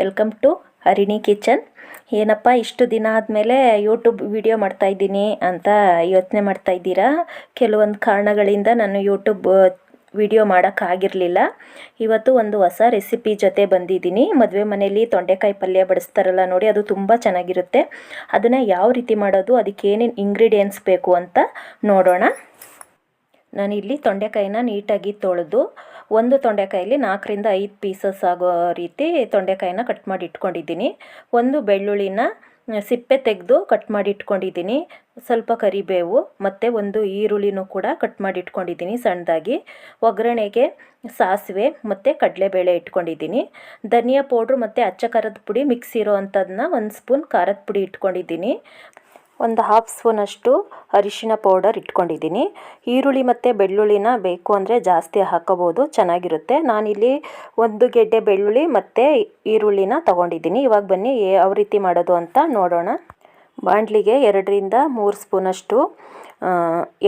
Welcome to Harini kitchen ಏನಪ್ಪ, ಇಷ್ಟು ದಿನ ಆದಮೇಲೆ ಯೂಟ್ಯೂಬ್ ವಿಡಿಯೋ ಮಾಡ್ತಾಯಿದ್ದೀನಿ ಅಂತ ಯೋಚನೆ ಮಾಡ್ತಾಯಿದ್ದೀರಾ ಕೆಲವೊಂದು ಕಾರಣಗಳಿಂದ ನಾನು ಯೂಟ್ಯೂಬ್ ವಿಡಿಯೋ ಮಾಡೋಕ್ಕಾಗಿರಲಿಲ್ಲ ಇವತ್ತು ಒಂದು ಹೊಸ ರೆಸಿಪಿ ಜೊತೆ ಬಂದಿದ್ದೀನಿ. ಮದುವೆ ಮನೆಯಲ್ಲಿ ತೊಂಡೆಕಾಯಿ ಪಲ್ಯ ಬಡಿಸ್ತಾರಲ್ಲ ನೋಡಿ, ಅದು ತುಂಬ ಚೆನ್ನಾಗಿರುತ್ತೆ. ಅದನ್ನು ಯಾವ ರೀತಿ ಮಾಡೋದು ಅದಕ್ಕೆ ಏನೇನು ಇಂಗ್ರೀಡಿಯೆಂಟ್ಸ್ ಬೇಕು ಅಂತ ನೋಡೋಣ. ನಾನಿಲ್ಲಿ ತೊಂಡೆಕಾಯಿನ ನೀಟಾಗಿ ತೊಳೆದು, ಒಂದು ತೊಂಡೆಕಾಯಲ್ಲಿ ನಾಲ್ಕರಿಂದ ಐದು ಪೀಸಸ್ ಆಗೋ ರೀತಿ ತೊಂಡೆಕಾಯಿನ ಕಟ್ ಮಾಡಿ ಇಟ್ಕೊಂಡಿದ್ದೀನಿ. ಒಂದು ಬೆಳ್ಳುಳ್ಳಿನ ಸಿಪ್ಪೆ ತೆಗೆದು ಕಟ್ ಮಾಡಿ ಇಟ್ಕೊಂಡಿದ್ದೀನಿ. ಸ್ವಲ್ಪ ಕರಿಬೇವು ಮತ್ತು ಒಂದು ಈರುಳ್ಳಿನೂ ಕೂಡ ಕಟ್ ಮಾಡಿ ಇಟ್ಕೊಂಡಿದ್ದೀನಿ ಸಣ್ಣದಾಗಿ. ಒಗ್ಗರಣೆಗೆ ಸಾಸಿವೆ ಮತ್ತು ಕಡಲೆಬೇಳೆ ಇಟ್ಕೊಂಡಿದ್ದೀನಿ. ಧನಿಯಾ ಪೌಡ್ರು ಮತ್ತು ಅಚ್ಚ ಖಾರದ ಪುಡಿ ಮಿಕ್ಸ್ ಇರೋ ಅಂಥದನ್ನ ಒಂದು ಸ್ಪೂನ್ ಖಾರದ ಪುಡಿ ಇಟ್ಕೊಂಡಿದ್ದೀನಿ. ಒಂದು ಹಾಫ್ ಸ್ಪೂನಷ್ಟು ಅರಿಶಿನ ಪೌಡರ್ ಇಟ್ಕೊಂಡಿದ್ದೀನಿ. ಈರುಳ್ಳಿ ಮತ್ತು ಬೆಳ್ಳುಳ್ಳಿನ ಬೇಕು ಅಂದರೆ ಜಾಸ್ತಿ ಹಾಕೋಬೋದು, ಚೆನ್ನಾಗಿರುತ್ತೆ. ನಾನಿಲ್ಲಿ ಒಂದು ಗೆಡ್ಡೆ ಬೆಳ್ಳುಳ್ಳಿ ಮತ್ತು ಈರುಳ್ಳಿನ ತೊಗೊಂಡಿದ್ದೀನಿ. ಇವಾಗ ಬನ್ನಿ ಯಾವ ರೀತಿ ಮಾಡೋದು ಅಂತ ನೋಡೋಣ. ಬಾಣಲಿಗೆ ಎರಡರಿಂದ ಮೂರು ಸ್ಪೂನಷ್ಟು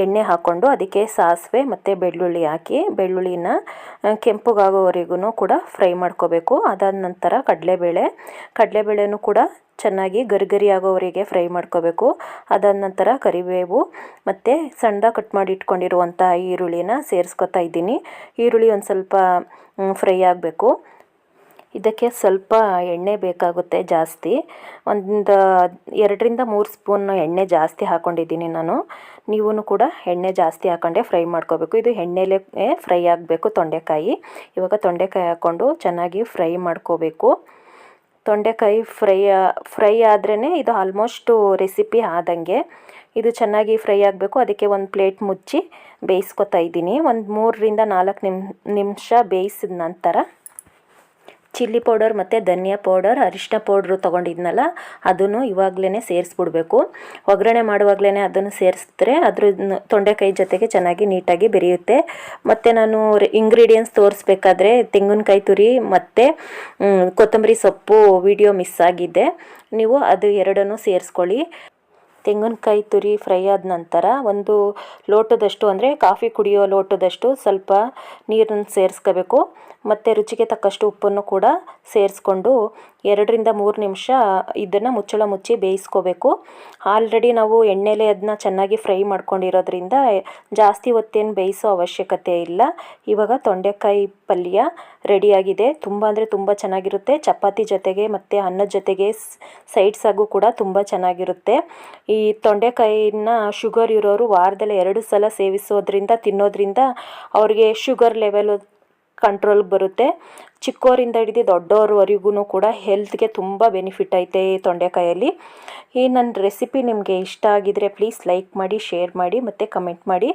ಎಣ್ಣೆ ಹಾಕ್ಕೊಂಡು ಅದಕ್ಕೆ ಸಾಸಿವೆ ಮತ್ತು ಬೆಳ್ಳುಳ್ಳಿ ಹಾಕಿ, ಬೆಳ್ಳುಳ್ಳಿನ ಕೆಂಪುಗಾಗೋವರೆಗೂ ಕೂಡ ಫ್ರೈ ಮಾಡ್ಕೋಬೇಕು. ಅದಾದ ನಂತರ ಕಡಲೆಬೇಳೆ, ಕಡಲೆಬೇಳೆನೂ ಕೂಡ ಚೆನ್ನಾಗಿ ಗರಿಗರಿ ಆಗೋವರೆಗೆ ಫ್ರೈ ಮಾಡ್ಕೋಬೇಕು. ಅದಾದ ನಂತರ ಕರಿಬೇವು ಮತ್ತು ಸಣ್ಣ ಕಟ್ ಮಾಡಿ ಇಟ್ಕೊಂಡಿರುವಂಥ ಈರುಳ್ಳಿನ ಸೇರಿಸ್ಕೊತಾ ಇದ್ದೀನಿ. ಈರುಳ್ಳಿ ಒಂದು ಸ್ವಲ್ಪ ಫ್ರೈ ಆಗಬೇಕು. ಇದಕ್ಕೆ ಸ್ವಲ್ಪ ಎಣ್ಣೆ ಬೇಕಾಗುತ್ತೆ ಜಾಸ್ತಿ. ಒಂದು, ಎರಡರಿಂದ ಮೂರು ಸ್ಪೂನ್ ಎಣ್ಣೆ ಜಾಸ್ತಿ ಹಾಕ್ಕೊಂಡಿದ್ದೀನಿ ನಾನು. ನೀವು ಕೂಡ ಎಣ್ಣೆ ಜಾಸ್ತಿ ಹಾಕೊಂಡೆ ಫ್ರೈ ಮಾಡ್ಕೋಬೇಕು. ಇದು ಎಣ್ಣೆಲೇ ಫ್ರೈ ಆಗಬೇಕು ತೊಂಡೆಕಾಯಿ. ಇವಾಗ ತೊಂಡೆಕಾಯಿ ಹಾಕ್ಕೊಂಡು ಚೆನ್ನಾಗಿ ಫ್ರೈ ಮಾಡ್ಕೋಬೇಕು. ತೊಂಡೆಕಾಯಿ ಫ್ರೈ ಫ್ರೈ ಆದ್ರೇ ಇದು ಆಲ್ಮೋಸ್ಟು ರೆಸಿಪಿ ಆದಂಗೆ. ಇದು ಚೆನ್ನಾಗಿ ಫ್ರೈ ಆಗಬೇಕು. ಅದಕ್ಕೆ ಒಂದು ಪ್ಲೇಟ್ ಮುಚ್ಚಿ ಬೇಯಿಸ್ಕೊತಾ ಇದ್ದೀನಿ. ಒಂದು ಮೂರರಿಂದ ನಾಲ್ಕು ನಿಮ್, ನಿಮಿಷ ಬೇಯಿಸಿದ ನಂತರ ಚಿಲ್ಲಿ ಪೌಡರ್ ಮತ್ತು ಧನಿಯಾ ಪೌಡರ್ ಅರಿಶಿನ ಪೌಡ್ರು ತೊಗೊಂಡಿದ್ನಲ್ಲ, ಅದನ್ನು ಇವಾಗಲೇ ಸೇರಿಸ್ಬಿಡ್ಬೇಕು. ಒಗ್ಗರಣೆ ಮಾಡುವಾಗಲೇ ಅದನ್ನು ಸೇರಿಸಿದ್ರೆ ಅದ್ರ ತೊಂಡೆಕಾಯಿ ಜೊತೆಗೆ ಚೆನ್ನಾಗಿ ನೀಟಾಗಿ ಬೆರೆಯುತ್ತೆ. ಮತ್ತು ನಾನು ಇಂಗ್ರೀಡಿಯೆಂಟ್ಸ್ ತೋರಿಸ್ಬೇಕಾದ್ರೆ ತೆಂಗಿನಕಾಯಿ ತುರಿ ಮತ್ತು ಕೊತ್ತಂಬರಿ ಸೊಪ್ಪು ವಿಡಿಯೋ ಮಿಸ್ ಆಗಿದೆ. ನೀವು ಅದು ಎರಡನ್ನೂ ಸೇರಿಸ್ಕೊಳ್ಳಿ. ತೆಂಗಿನಕಾಯಿ ತುರಿ ಫ್ರೈ ಆದ ನಂತರ ಒಂದು ಲೋಟದಷ್ಟು, ಅಂದರೆ ಕಾಫಿ ಕುಡಿಯೋ ಲೋಟದಷ್ಟು ಸ್ವಲ್ಪ ನೀರನ್ನು ಸೇರಿಸ್ಕೋಬೇಕು. ಮತ್ತು ರುಚಿಗೆ ತಕ್ಕಷ್ಟು ಉಪ್ಪನ್ನು ಕೂಡ ಸೇರಿಸ್ಕೊಂಡು ಎರಡರಿಂದ ಮೂರು ನಿಮಿಷ ಇದನ್ನು ಮುಚ್ಚಳ ಮುಚ್ಚಿ ಬೇಯಿಸ್ಕೋಬೇಕು. ಆಲ್ರೆಡಿ ನಾವು ಎಣ್ಣೆಲೆ ಅದನ್ನ ಚೆನ್ನಾಗಿ ಫ್ರೈ ಮಾಡ್ಕೊಂಡಿರೋದ್ರಿಂದ ಜಾಸ್ತಿ ಹೊತ್ತೇನು ಬೇಯಿಸೋ ಅವಶ್ಯಕತೆ ಇಲ್ಲ. ಇವಾಗ ತೊಂಡೆಕಾಯಿ ಪಲ್ಯ ರೆಡಿಯಾಗಿದೆ. ತುಂಬ ಅಂದರೆ ತುಂಬ ಚೆನ್ನಾಗಿರುತ್ತೆ. ಚಪಾತಿ ಜೊತೆಗೆ ಮತ್ತು ಅನ್ನದ ಜೊತೆಗೆ ಸೈಡ್ಸಾಗೂ ಕೂಡ ತುಂಬ ಚೆನ್ನಾಗಿರುತ್ತೆ. ಈ ತೊಂಡೆಕಾಯಿನ ಶುಗರ್ ಇರೋರು ವಾರದಲ್ಲಿ ಎರಡು ಸಲ ಸೇವಿಸೋದ್ರಿಂದ, ತಿನ್ನೋದ್ರಿಂದ ಅವ್ರಿಗೆ ಶುಗರ್ ಲೆವೆಲ್ ಕಂಟ್ರೋಲ್ಗೆ ಬರುತ್ತೆ. ಚಿಕ್ಕವರಿಂದ ಹಿಡಿದು ದೊಡ್ಡವ್ರವರೆಗೂ ಕೂಡ ಹೆಲ್ತ್ಗೆ ತುಂಬ ಬೆನಿಫಿಟ್ ಐತೆ ಈ ತೊಂಡೆಕಾಯಲ್ಲಿ. ಈ ನನ್ನ ರೆಸಿಪಿ ನಿಮಗೆ ಇಷ್ಟ ಆಗಿದರೆ ಪ್ಲೀಸ್ ಲೈಕ್ ಮಾಡಿ, ಶೇರ್ ಮಾಡಿ ಮತ್ತು ಕಮೆಂಟ್ ಮಾಡಿ.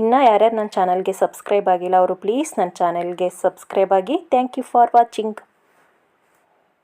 ಇನ್ನು ಯಾರ್ಯಾರು ನನ್ನ ಚಾನಲ್ಗೆ ಸಬ್ಸ್ಕ್ರೈಬ್ ಆಗಿಲ್ಲ, ಅವರು ಪ್ಲೀಸ್ ನನ್ನ ಚಾನಲ್ಗೆ ಸಬ್ಸ್ಕ್ರೈಬ್ ಆಗಿ. Thank you for watching.